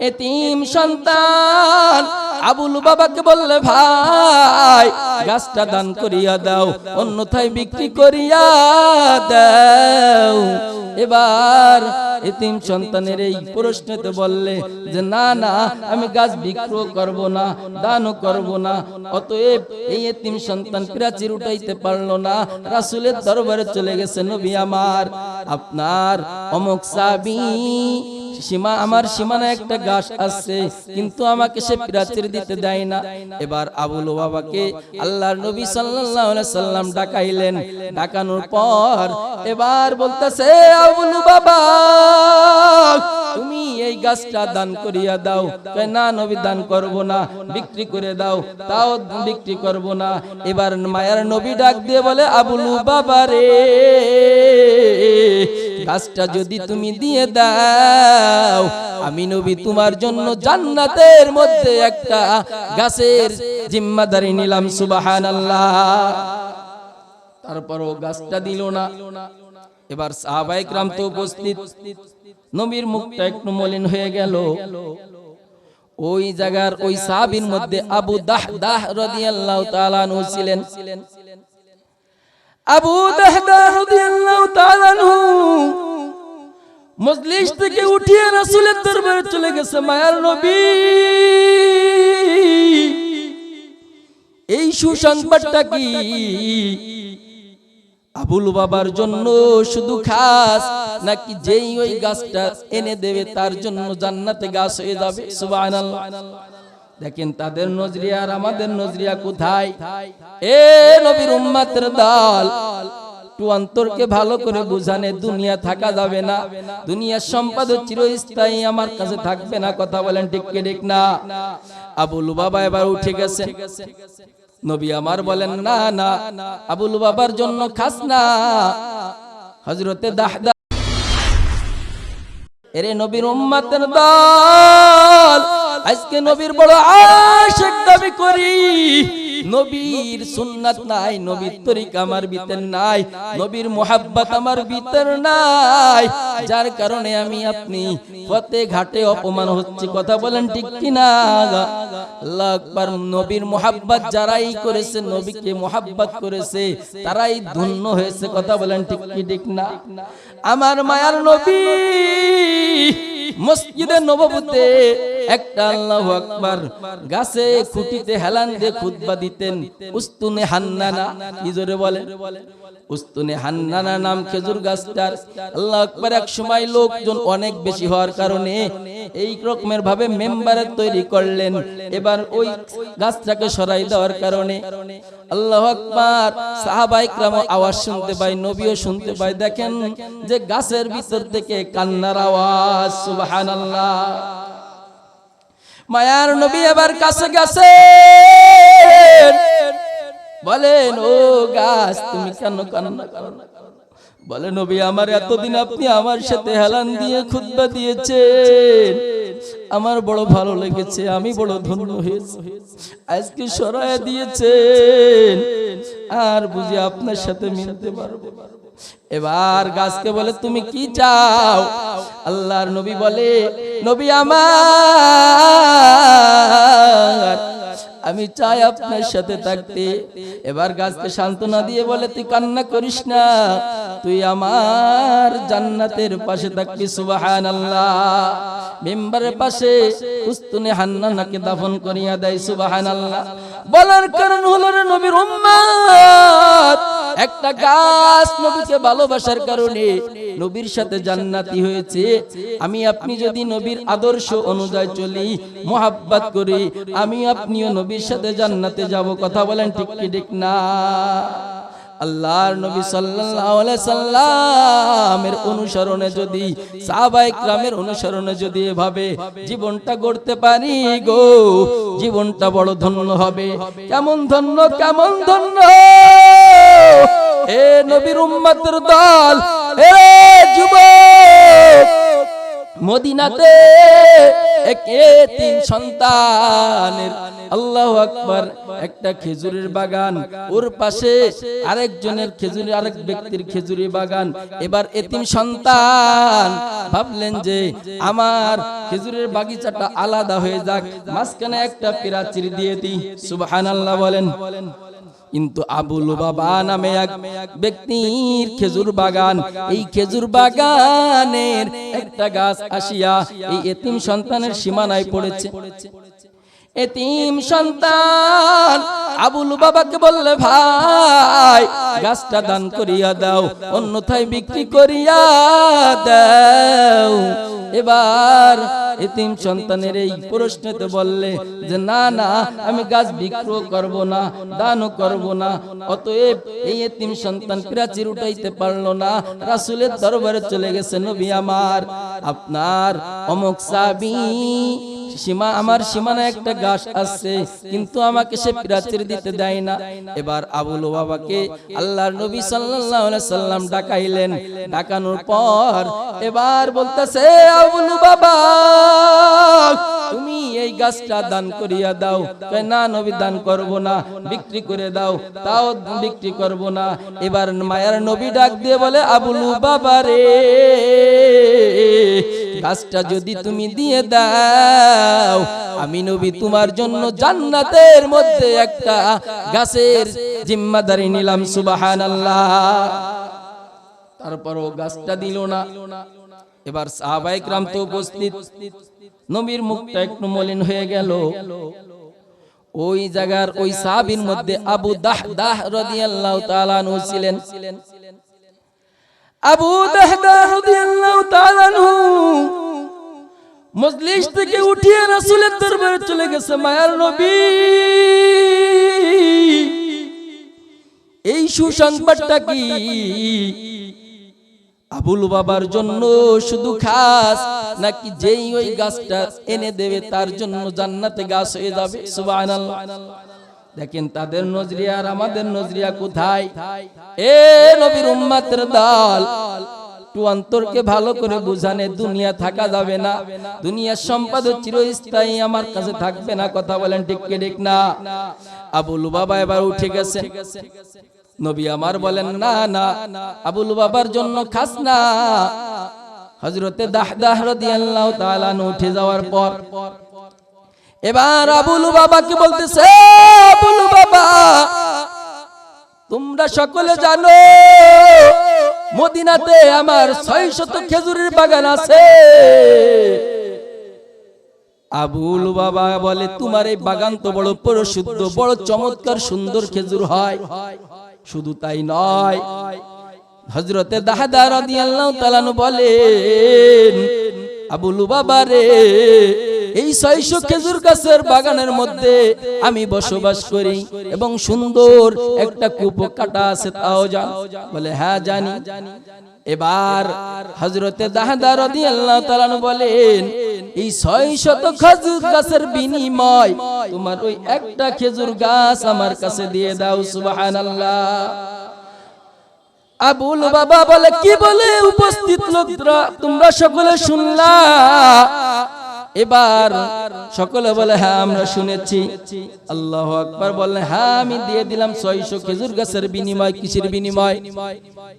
এতিম সন্তান আবুল বাবাকে বললে ভাই গাছটা দান করিয়া দাও অন্যথায় বিক্রি করিয়া দাও। এবার এতিম সন্তানের এই প্রশ্নতে বললে যে না না আমি গাছ বিক্রয় করব না দানও করব না অতএব এই এতিম সন্তান প্রাচীর উঠাইতে পারল না রাসূলের দরবারে চলে গেছে নবী আমার আপনার অমুক সাবি সীমা আমার সীমানা একটা গাছ আছে কিন্তু আমাকে সে প্রাচীর দিতে দেয় না। এবার আবুল বাবাকে আল্লাহর নবী সাল্লাল্লাহু আলাইহি সাল্লাম ডাকাইলেন ডাকানোর পর এবার বলতেছে আবুল বাবা তুমি এই গাছটা দান করিয়া দাও। না নবী দান করব না বিক্রি করে দাও। তাও বিক্রি করব না। এবার মায়ার নবী ডাক দিয়ে বলে আবুল বাবা রে গাছটা যদি তুমি দিয়ে দাও আমি নবী তোমার জন্য জান্নাতের মধ্যে একটা গাছের জিম্মাদারি নিলাম সুবহানাল্লাহ। তারপরও গাছটা দিল না। এবার সাহাবাইকরাম তো উপস্থিত। নবীর মুখটা একটু মলিন হয়ে গেল। ওই জায়গার ওই সাহাবীর মধ্যে আবু দাহ দাহ রাদিয়াল্লাহু তাআলা আনহু ছিলেন। আবু দাহ দাহ রাদিয়াল্লাহু তাআলা আনহু মজলিস থেকে উঠিয়ে রাসূলের দরবারে চলে গেছে মায়ার নবী। এই সুসংবাদটা কি? আবুল বাবার জন্য শুধু খাস নাকি যেই ওই গাছটা এনে দেবে তার জন্য জান্নাতে গাছ হয়ে যাবে? দেখেন তাদের নজরিয়া আর আমাদের নজরিয়া কোথায়? এ নবীর উম্মাতের দল। একটু অন্তরকে ভালো করে বুঝানে, দুনিয়া থাকা যাবে না। দুনিয়ার সম্পদ চিরস্থায়ী, আমার কাছে থাকবে না। কথা বলেন ঠিক ঠিক না? আবুল বাবা এবার উঠে গেছে নবী আমার বলেন, না না, আবুল বাবার জন্য খাস না। হজরতে দাহদা এরে নবীর উম্মাতের দল, আজকে নবীর বড় আশেক নবীর সুন্নাত নাই, নবীর তরিকা আমার ভিতর নাই, নবীর মোহাব্বত আমার ভিতর নাই। যার কারণে আমি আপনি পথে ঘাটে অপমান হচ্ছে, কথা বলেন ঠিক কিনা? আল্লাহ নবীর মোহাব্বত যারাই করেছে, নবীকে মোহাব্বত করেছে, তারাই ধন্য হয়েছে, কথা বলেন ঠিক কি, ঠিক না? আমার মায়ার নবী মসজিদে নববুতে একটা আল্লাহু আকবার গাছে খুঁটিতে হেলান দিয়ে খুতবা দিতেন উস্তুনে হান্নানা, কি জোরে বলে উস্তুনে হান্নানা নাম খেজুর গাছটার। আল্লাহ আকবার, এক সময় লোকজন অনেক বেশি হওয়ার কারণে এই রকমের ভাবে মেম্বারে তৈরি করলেন। এবার ওই গাছটাকে সরাই দেওয়ার কারণে আল্লাহ আকবার সাহাবাই ক্রাম আওয়াজ শুনতে পাই নবীও শুনতে পাই দেখেন যে গাছের ভিতর থেকে কান্নার আওয়াজ, সুবহানাল্লাহ। মায়ার নবী এবার কাছে গেছে। বলেন। ও গাছ, তুমি কেন কান্না করো? বলে নবী, আমার এতদিন আপনি আমার সাথে হেলান দিয়ে খুতবা দিয়েছেন। আমার বড় ভালো লেগেছে, আমি বড় ধন্য হয়েছি। আজকে সরায় দিয়েছেন। আর বুঝি আপনার সাথে মিলতে পারব। এবার গাছকে বলে, তুমি কি চাও? আল্লাহর নবী বলে, নবী আমার আমি চাই আপনার সাথে থাকতে। এবার গাছকে সান্ত্বনা দিয়ে বলে, তুই কান্না করিস না। তুই আমার জান্নাতের পাশে থাকবি সুবাহান মেম্বারের পাশে উস্তুনে হান্নানাকে দাফন করিয়া দেয় সুবাহান আল্লাহ বলার কারণ হলো নবীর একটা গাছ নবীকে ভালোবাসার কারণে নবীর সাথে জান্নাতি হয়েছে। আমি আপনি যদি নবীর আদর্শ অনুযায়ী চলি, মোহাব্বত করি, আমি আপনিও নবীর নবীর সাথে জান্নাতে যাব, কথা বলেন ঠিক কি ঠিক না? আল্লাহর নবী সাল্লাল্লাহু আলাইহি সাল্লামের অনুসরণে যদি সাহাবায়ে کرامের অনুসরণে যদি এভাবে জীবনটা গড়তে পারি গো, জীবনটা বড় ধন্য হবে। কেমন ধন্য কেমন ধন্য? হে নবীর উম্মতের দল, হে যুবক, মদিনাতে এক এতিম সন্তানের। আল্লাহ আকবার, একটা খেজুরের বাগান, ওর পাশে আরেকজনের খেজুরি আরেক ব্যক্তির খেজুরি বাগান। এবার এতিম সন্তান ভাবলেন যে আমার খেজুরের বাগিচাটা আলাদা হয়ে যাক, মাঝখানে একটা প্রাচীর দিয়ে দিই। সুবহানাল্লাহ বলেন। কিন্তু আবুল বাবা নামে এক ব্যক্তির খেজুর বাগান, এই খেজুর বাগানের একটা গাছ আসিয়া এই এতিম সন্তানের সীমানায় পড়েছে। এতিম সন্তান। আবুল বাবাকে বললে ভাই গাছটা দান করিয়া দাও অন্যথায় বিক্রি করিয়া দাও। এবার এতিম সন্তানের এই প্রশ্নতে বললে যে না না আমি গাছ বিক্রয় করব না দানও করব না অতএব এই এতিম সন্তান প্রাচীর উঠাইতে পারল না রাসূলের দরবারে চলে গেছে নবী আমার আপনার অমুক সাবি। সীমা, আমার সীমানা একটা গাছ আছে, কিন্তু আমাকে সে প্রাচীর দিতে দেয় না। এবার আবুল বাবাকে আল্লাহর নবী সাল্লাল্লাহু আলাইহি সাল্লাম ডাকাইলেন। ডাকানোর পর এবার বলতেছে আবুল বাবা তুমি এই গাছটা দান করিয়া দাও। না নবী, দান করব না। বিক্রি করে দাও। তাও বিক্রি করব না। এবার মায়ার নবী ডাক দিয়ে বলে আবুল বাবা রে গাছটা যদি তুমি দিয়ে দাও আমি নবী তোমার জন্য জান্নাতের মধ্যে একটা গাছের জিম্মাদারি নিলাম সুবাহান তারপর ও গাছটা দিল না। এবার সাহাবাহিক রাম তো উপস্থিত। নবীর মুখটা একটু মলিন হয়ে গেল। ওই জায়গার ওই সাহাবির মধ্যে আবু দাহ দাহ রদিয়াল্লাহ তালানু ছিলেন। আবু মজলিস থেকে উঠিয়ে রাসূলের দরবারে চলে গেছে মায়ার নবী। এই সুসংবাদটা কি? আবুল বাবার জন্য শুধু খাস নাকি যেই ওই গাছটা এনে দেবে তার জন্য জান্নাতে গাছ হয়ে যাবে? সুবহানাল্লাহ। দেখেন তাদের নজরিয়া আর আমাদের নজরিয়া কোথায়? এ নবীর উম্মাতের দল। অন্তরকে ভালো করে বুঝানে দুনিয়া থাকা যাবে না। দুনিয়ার সম্পদ চিরস্থায়ী, আমার কাছে থাকবে না, কথা বলেন ঠিক ঠিক না? আবুল বাবা এবার উঠে গেছে। নবী আমার বলেন, না না আবুল বাবার জন্য খাস না। হজরতে দাহদাহ রাদিয়াল্লাহু তাআলা উঠে যাওয়ার পর এবার আবুল বাবাকে বলতেছে? আবুল বাবা, তোমরা সকলে জানো, মদিনাতে আমার ছয় শত খেজুরের বাগান আছে। আবুল বাবা বলে, তোমার এই বাগান তো বড় পরিশুদ্ধ বড় চমৎকার, সুন্দর খেজুর হয়। শুধু তাই নয় হজরতে দাহাদা রাদিয়াল্লাহু তাআলা বলেন, আবুল বাবা রে এই ছয়শো খেজুর গাছের বাগানের মধ্যে আমি বসবাস করি এবং সুন্দর একটা কূপ কাটা আছে তাও জান। বলে হ্যাঁ জানি। এবার হজরতে দাহাদা রাদিয়াল্লাহু তাআলা বলেন, এই ছয় শত খেজুর গাছের বিনিময় তোমার ওই একটা খেজুর গাছ আমার কাছে দিয়ে দাও, সুবহানাল্লাহ। আবুল বাবা বলে, কি বলে উপস্থিত লোকরা? তোমরা সকলে শুনলা? এবার সকলে বলে হ্যাঁ আমরা শুনেছি। আল্লাহ আকবার বললেন হ্যাঁ আমি দিয়ে দিলাম ছয়শো খেজুর গাছের বিনিময় কিসের বিনিময়।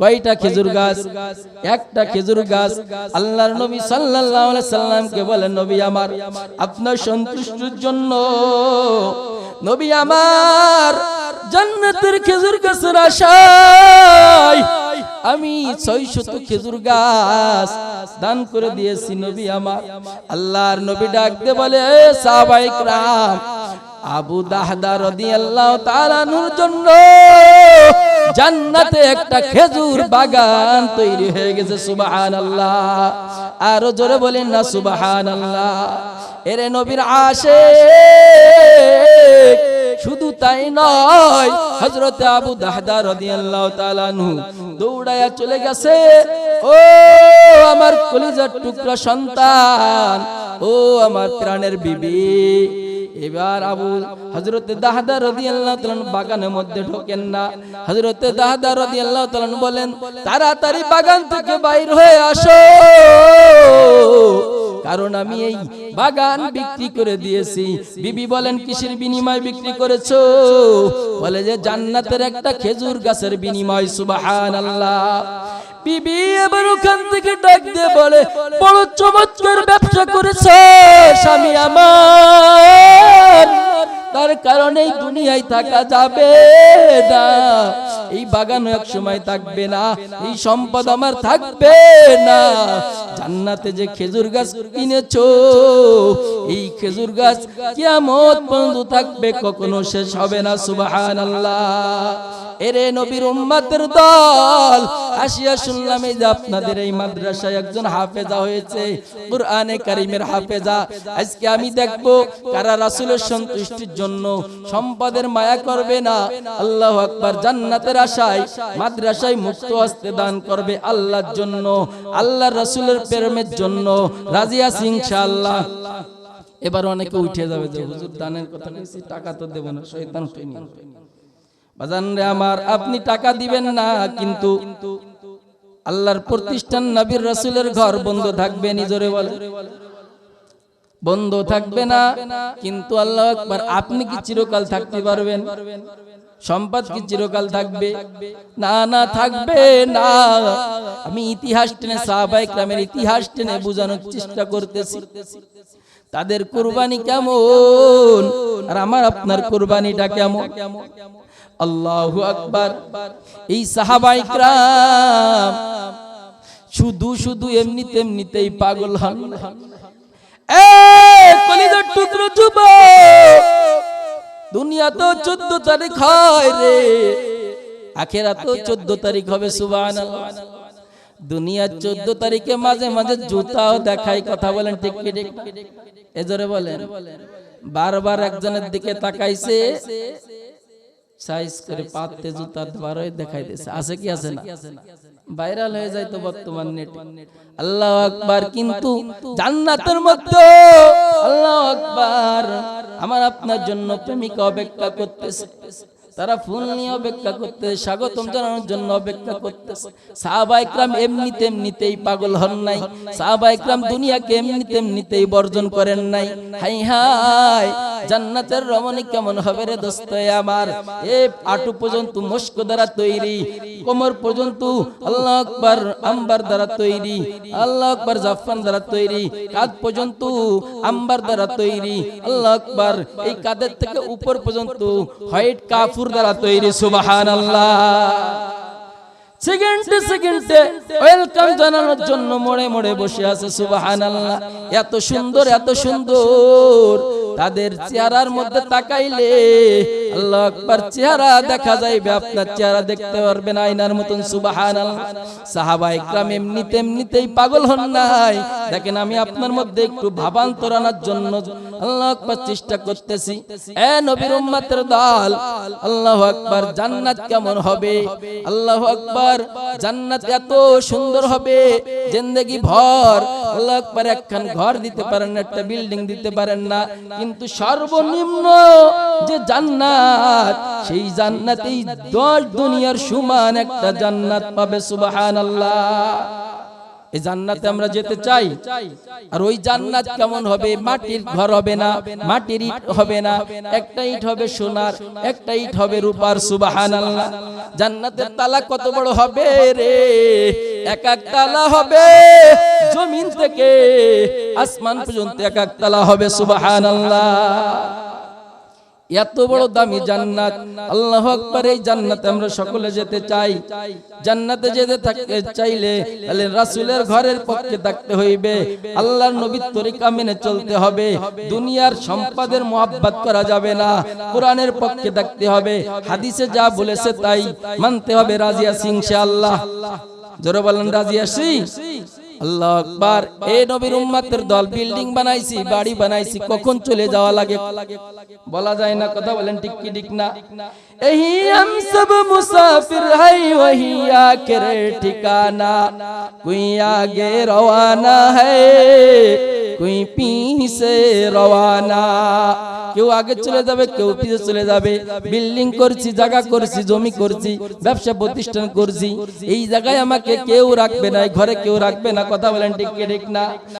কয়টা খেজুর গাছ? একটা খেজুর গাছ। আল্লাহর নবী আলাইহি সাল্লামকে বলেন নবী আমার, আপনার সন্তুষ্টির জন্য, নবী আমার, জান্নাতের খেজুর গাছের আশায় আমি ছয় শত খেজুর গাছ দান করে দিয়েছি নবী আমার। আল্লাহর নবী ডাকতে বলে সাহবাইক রাম আবু দাহদা রদি আল্লাহ তালানুর জন্য জান্নাতে একটা খেজুর বাগান তৈরি হয়ে গেছে সুবাহান আল্লাহ আরও জোরে বলেন, না সুবাহান আল্লাহ এরে নবীর আশে শুধু তাই নয়, হযরত আবু দাহদা রাদিয়াল্লাহু তাআলা নু দৌড়ায়া চলে গেছে। ও আমার কলিজার টুকরা সন্তান, ও আমার প্রাণের বিবি। এবার আবু হজরত দাহাদা রাদিয়াল্লাহু তাআলা বাগানের মধ্যে ঢোকেন না। হজরত দাহাদা রাদিয়াল্লাহু তাআলা বলেন, তাড়াতাড়ি বাগান থেকে বাইর হয়ে আসো। কারণ আমি এই বাগান বিক্রি করে দিয়েছি। বিবি বলেন, কিসের বিনিময় বিক্রি করেছ? বলে যে, জান্নাতের একটা খেজুর গাছের বিনিময় সুবাহান আল্লাহ বিবি এবার ওখান থেকে ডাক দিয়ে বলে, বড় চমৎকার ব্যবসা করেছে স্বামী আমার। তার কারণে দুনিয়ায় থাকা যাবে না। এই বাগানও এক সময় থাকবে না। এই সম্পদ আমার থাকবে না। জান্নাতে যে খেজুর গাছ কিনেছো এই খেজুর গাছ কিয়ামত পর্যন্ত থাকবে কখনো শেষ হবে না সুবহানাল্লাহ। এরে নবীর উম্মাতের দল। আসিয়া শুনলাম এই যে আপনাদের এই মাদ্রাসায় একজন হাফেজা হয়েছে কুরআনে কারিমের হাফেজা। আজকে আমি দেখব কারা রাসূলের সন্তুষ্টির জন্য সম্পদের মায়া করবে না। আল্লাহু আকবার, জান্নাতের আশায়, মাদ্রাসায় মুক্ত হস্তে দান করবে আল্লাহর জন্য, আল্লাহর রাসূলের প্রেমের জন্য। রাজি আছি ইনশাআল্লাহ। এবার অনেকে উঠে যাবে যে, হুজুর, দানের কথা কইছি, টাকা তো দেব না, শয়তান উঠে নিয়ে বাজান রে আমার, আপনি টাকা দিবেন না, কিন্তু আল্লাহর প্রতিষ্ঠান নবীর রাসূলের ঘর বন্ধ থাকবে, নিজরে বলে। বন্ধ থাকবে না, কিন্তু আল্লাহ আকবার, আপনি কি চিরকাল থাকতে পারবেন? সম্পদ কি চিরকাল থাকবে? না না, থাকবে না। আমি ইতিহাস টেনে সাহাবাই গ্রামের ইতিহাস টেনে বোঝানোর চেষ্টা করতেছি। তাদের কুরবানি কেমন? আর আমার আপনার কুরবানিটা কেমন? আল্লাহ আকবার। এই সাহাবাই শুধু শুধু এমনিতে, এমনিতেই পাগল হন। কলিজার টুকরো যুবক দুনিয়া তো চোদ্দ তারিখ হয় রে। আখেরা তো চোদ্দ তারিখ হবে সুবান দুনিয়ার চোদ্দ তারিখে মাঝে মাঝে জুতাও দেখাই কথা বলেন ঠিক এজরে বলেন। বারবার একজনের দিকে তাকাইছে সাইজ করে পাততে জুতা বারোই দেখাই দিয়েছে আছে কি আছে না? ভাইরাল হয়ে যায় তো বর্তমান নেট। আল্লাহ আকবার, কিন্তু জান্নাতের মধ্যে আল্লাহ আকবার, আমার আপনার জন্য প্রেমিকা অপেক্ষা করতেছে। তারা ফুল নিয়ে অপেক্ষা করতে, স্বাগতম জানানোর জন্য অপেক্ষা করতেছে। সাহাবা ইকরাম এমনিতে এমনিতেই পাগল হন নাই। সাহাবা ইকরাম দুনিয়াকে এমনিতে এমনিতেই বর্জন করেন নাই। হাই হাই, জান্নাতের রমণী কেমন হবে রে দোস্ত আমার? এ আটু পর্যন্ত মস্ক দ্বারা তৈরি, কোমর পর্যন্ত আল্লাহ আকবার আম্বার দ্বারা তৈরি, আল্লাহ আকবার জাফরান দ্বারা তৈরি, কাঁধ পর্যন্ত আম্বার দ্বারা তৈরি, আল্লাহ আকবার এই কাঁধের থেকে উপর পর্যন্ত হোয়াইট কাফুর দ্বারা তৈরি জানানোর জন্য মোড়ে মোড়ে বসে আছে সুবহানাল্লাহ। এত সুন্দর এত সুন্দর। তাদের চেহারার মধ্যে তাকাইলে আল্লাহ আকবার চেহারা দেখা যাইবে আপনার চেহারা দেখতে পারবেন আয়নার মতন সুবহানাল্লাহ। সাহাবা ইকরাম এমনিতে এমনিতেই পাগল হন নাই। দেখেন আমি আপনার মধ্যে একটু ভাবান্তর আনার জন্য আল্লাহ আকবার চেষ্টা করতেছি। এ নবীর উম্মতের দল আল্লাহু আকবার জান্নাত কেমন হবে? আল্লাহু আকবার জান্নাত এত সুন্দর হবে জিন্দেগি ভর। আল্লাহ আকবার একখান ঘর দিতে পারেন না একটা বিল্ডিং দিতে পারেন না। কিন্তু সর্বনিম্ন যে জান্নাত সেই জান্নাতেই দশ দুনিয়ার সমান একটা জান্নাত পাবে সুবহানাল্লাহ। এই জান্নাতে আমরা যেতে চাই। আর ওই জান্নাত কেমন হবে? মাটির ঘর হবে না, মাটির ইট হবে না, একটা ইট হবে সোনার, একটা ইট হবে রূপার, সুবহানাল্লাহ। জান্নাতের তালা কত বড় হবে রে? এক এক তালা হবে। জমিন থেকে আসমান পর্যন্ত এক এক তালা হবে, সুবহানাল্লাহ। এত বড় দামি জান্নাত। আল্লাহ আকবার এই জান্নাতে আমরা সকলে যেতে চাই। জান্নাতে যেতে থাকতে চাইলে তাহলে রাসূলের ঘরের পক্ষে থাকতে হইবে। আল্লাহর নবীর তরিকা মেনে চলতে হবে। দুনিয়ার সম্পদের মোহাব্বত করা যাবে না। কোরআনের পক্ষে থাকতে হবে। হাদিসে যা বলেছে তাই মানতে হবে রাজি আছি ইনশাআল্লাহ। জোরে বলেন রাজি আছি আল্লাহ আকবার এ নবীর উম্মাতের দল বিল্ডিং বানাইছি বাড়ি বানাইছি কখন চলে যাওয়া লাগে বলা যায় না কথা বলেন ঠিক কি ঠিক না এই হাম সব মুসাফির হাই ওহি আখের ঠিকানা কুইয়া গে রওয়ানা হ্যায় কুই পিছে রওয়ানা। কেউ আগে চলে যাবে, কেউ পিছে চলে যাবে। বিল্ডিং করছি, জায়গা করছি, জমি করছি, ব্যবসা প্রতিষ্ঠান করছি। এই জায়গায় আমাকে কেউ রাখবে না ঘরে কেউ রাখবে না, কথা বলেন ঠিক ঠিক না?